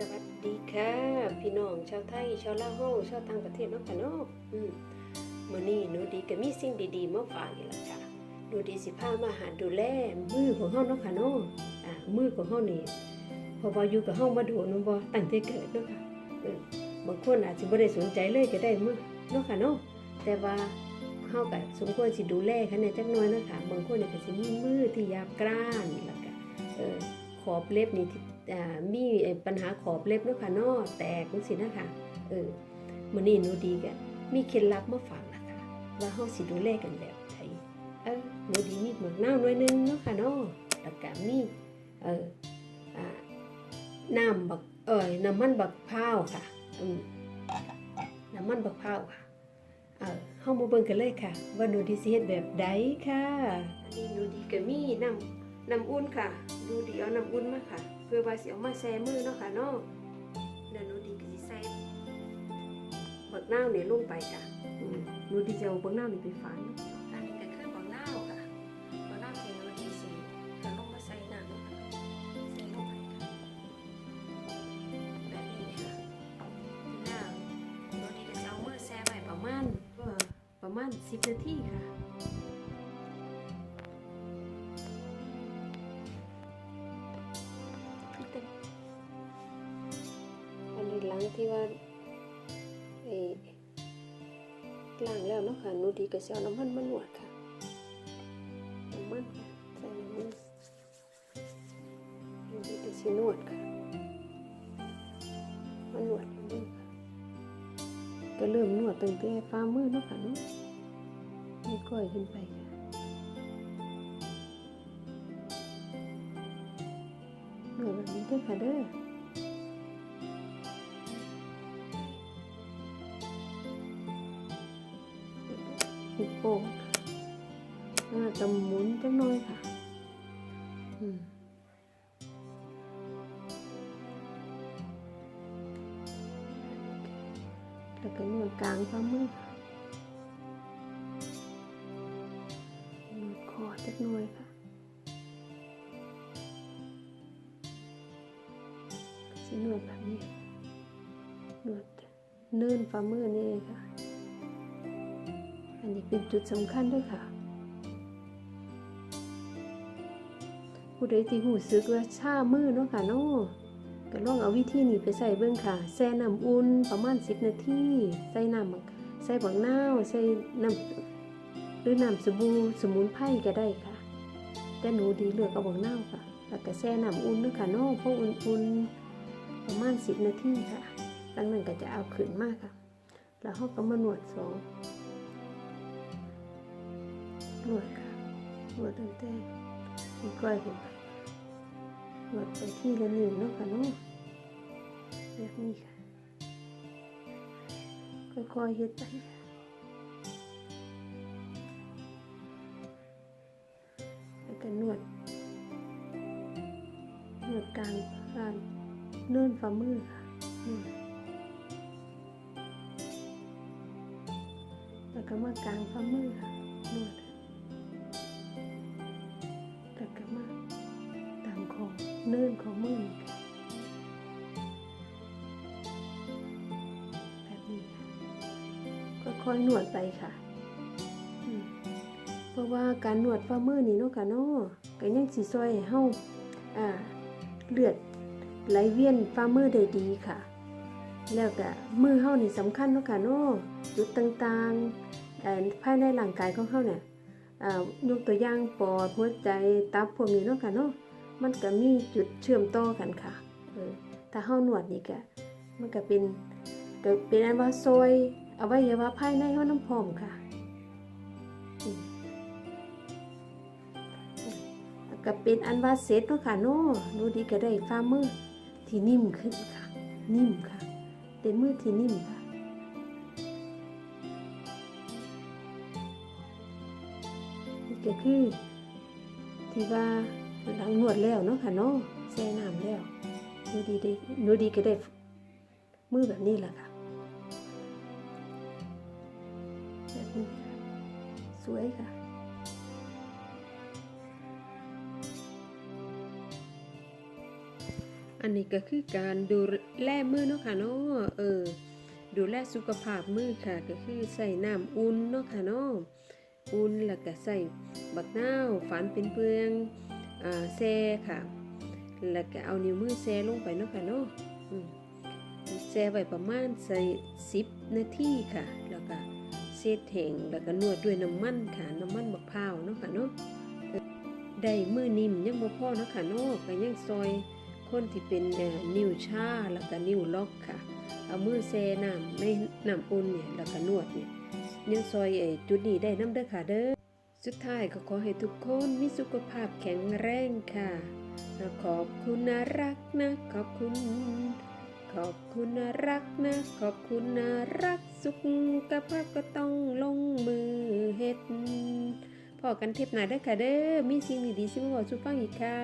สวัสดีค่ะ พี่น้องชาวไทยชาวลาวเฮาชาวต่างประเทศเนาะค่ะเนาะอืมมื้อนี้หนูดีก็มีสิ่งดีๆมาฝากอีกแล้วค่ะหนูดีสิพามาหาดูแลมือของเฮาเนาะค่ะเนาะอ่ามือของเฮานี่พอว่าอยู่กับเฮามาโดนเนาะบ่ตั้งแต่เกิดเนาะค่ะบางคนอาจสิบ่ได้สนใจเลยก็ได้มือเนาะค่ะเนาะแต่ว่าเฮาก็สมควรสิดูแลคันแน่จักหน่อยเนาะค่ะบางคนนี่ก็สิมีมือที่หยาบกร้านแล้วก็เออขอบเล็บนี่ที่ มี่ปัญหาขอบเล็บเนาะค่ะนาะแตกจังซี่นะคะเออมื้อนี้หนูดีก็มีเคล็ดลับมาฝากนะคะว่าเฮาสิดูแลกันแบบใดเออหนูดีมีหมวกน้าหน่อยนึงเนาะค่ะนาะแล้วก็มีเอออน้ำบักเอ้ยน้ำมันบักพร้าวค่ะอืมน้ำมันบักพร้าวค่ะเออเฮามาเบิ่งกันเลยค่ะ ว่าหนูดีสิเฮ็ดแบบใดค่ะอันนี้หนูดีก็มีน้ำ น้ำอุ่นค่ะ ดูดีเอาน้ำอุ่นมาค่ะ เพื่อว่าสิเอามาแซ่มือเนาะค่ะเนาะเดี๋ยวหนูดีก็สิใส่บักนาวเนี่ยลงไปค่ะอืมหนูดีจะเอาบักนาวนี่ไปฝานอันนี้ก็คือบักนาวค่ะบักนาวที่หนูดีสิก็ลงมาใส่น้ำเนาะค่ะใส่ลงไปค่ะแบบนี้ค่ะแล้วหนูดีก็จะเอามือแซ่ไว้ประมาณเอ่อประมาณ10นาทีค่ะ ที่ว่าเออล้างแล้วเนาะค่ะนูดีก็สิเอาน้ำมันมาหนวดค่ะน้ำมันค่ะใส่น้ำมันนูดีก็สินวดค่ะมาหนวดมือค่ะก็เริ่มนวดตั้งแต่ฝ่ามือเนาะค่ะเนาะให้ก้อยขึ้นไปค่ะนวดแบบนี้ด้อค่ะเด้อ หิปโป้ค่ะน่าจะหมุนจังหน่อยค่ะอืมแล้วก็นวดกลางฝ่ามือค่ะนวดคอจักหน่อยค่ะสินวดแบบนี้นวดเนินฝ่ามือนี่ค่ะ อันนี้เป็นจุดสำคัญด้วยค่ะ ผู้ใดที่หูซึกว่าชามือเนาะค่ะเนาะก็ลองเอาวิธีนี้ไปใส่เบิ่งค่ะ แช่น้ำอุ่นประมาณ10นาที ใส่น้ำใส่บักนาวใส่น้ำหรือน้ำสบู่สมุนไพรก็ได้ค่ะ แต่หนูดีเลือกเอาบักนาวค่ะ แล้วก็แช่น้ำอุ่นเนาะค่ะเนาะพออุ่นๆประมาณ10นาทีค่ะหลังนั้นก็จะเอาขึ้นมากค่ะ แล้วเราก็มาหนวดสอง นวดค่ะนวดตั้งแต่มีก้อยขึ้นไปนวดไปที่ละหนึ่งเนาะค่ะเนาะแบบนี้ค่ะค่อยๆเฮ็ดไปค่ะแล้วก็นวดนวดกลางฝ่างเนื่นฝ่ามือค่ะนวดแล้วก็มากลางฝ่ามือค่ะ ของมือแบบนี้ค่ะค่อยๆนวดไปค่ะ เพราะว่าการนวดฝ่ามือนี่เนาะค่ะเนาะก็ยังสิซอยให้เฮาอ่าเลือดไหลเวียนฝ่ามือได้ดีค่ะ แล้วก็มือเฮานี่สำคัญเนาะค่ะเนาะจุดต่างๆภายในร่างกายของเฮาเนี่ยอ่ายกตัวอย่างปอดหัวใจตับพวกนี้เนาะค่ะเนาะ มันก็มีจุดเชื่อมต่อกันค่ะเออถ้าเฮาหนวดนี่ก็มันก็เป็นก็เป็นอันว่าซอยอวัยวะภายในเฮาน้ำพร้อมค่ะก็เป็นอันว่าเสร็จเนาะค่ะเนาะดูดีก็ได้ฝ่ามือที่นิ่มขึ้นค่ะ นิ่มค่ะเป็นมือที่นิ่มค่ะนี่ก็คือที่ว่า หลังนวดแล้วเนาะค่ะเนาะแช่น้ำแล้วหนูดีได้หนูดีก็ได้มือแบบนี้แหละค่ะแบบนี้สวยค่ะอันนี้ก็คือการดูแลมือเนาะค่ะเนาะเออ ดูแลสุขภาพมือค่ะ ก็คือใส่น้ำอุ่นเนาะค่ะเนาะอุ่นแล้วก็ใส่บักนาวฝานเป็นเปลือง แซ่ค่ะ แล้วก็เอานิ้วมือแซ่ลงไปเนาะค่ะเนาะแซ่ไว้ประมาณใส่10นาทีค่ะ แล้วก็เศษแห้งแล้วก็นวดด้วยน้ำมันค่ะน้ำมันมะพร้าวเนาะค่ะเนาะได้มือนิ่มยังบ่พอเนาะค่ะเนาะก็ยังซอยคนที่เป็นเนิ้วชาแล้วก็นิ้วล็อกค่ะ เอามือแช่น้ำในน้ำอุ่นเนี่ยแล้วก็นวดเนี่ยยังซอยไอ้จุดนี้ได้น้ำเด้อค่ะเด้อ สุดท้ายก็ขอให้ทุกคนมีสุขภาพแข็งแรงค่ะ ขอบคุณนะรักนะ ขอบคุณ ขอบคุณนะรักนะ ขอบคุณนะรักสุขภาพก็ต้องลงมือเฮ็ดพอกันเทปหน้าได้ค่ะเด้อมีสิ่งดีๆสิมาบอกสุฟังอีกค่ะ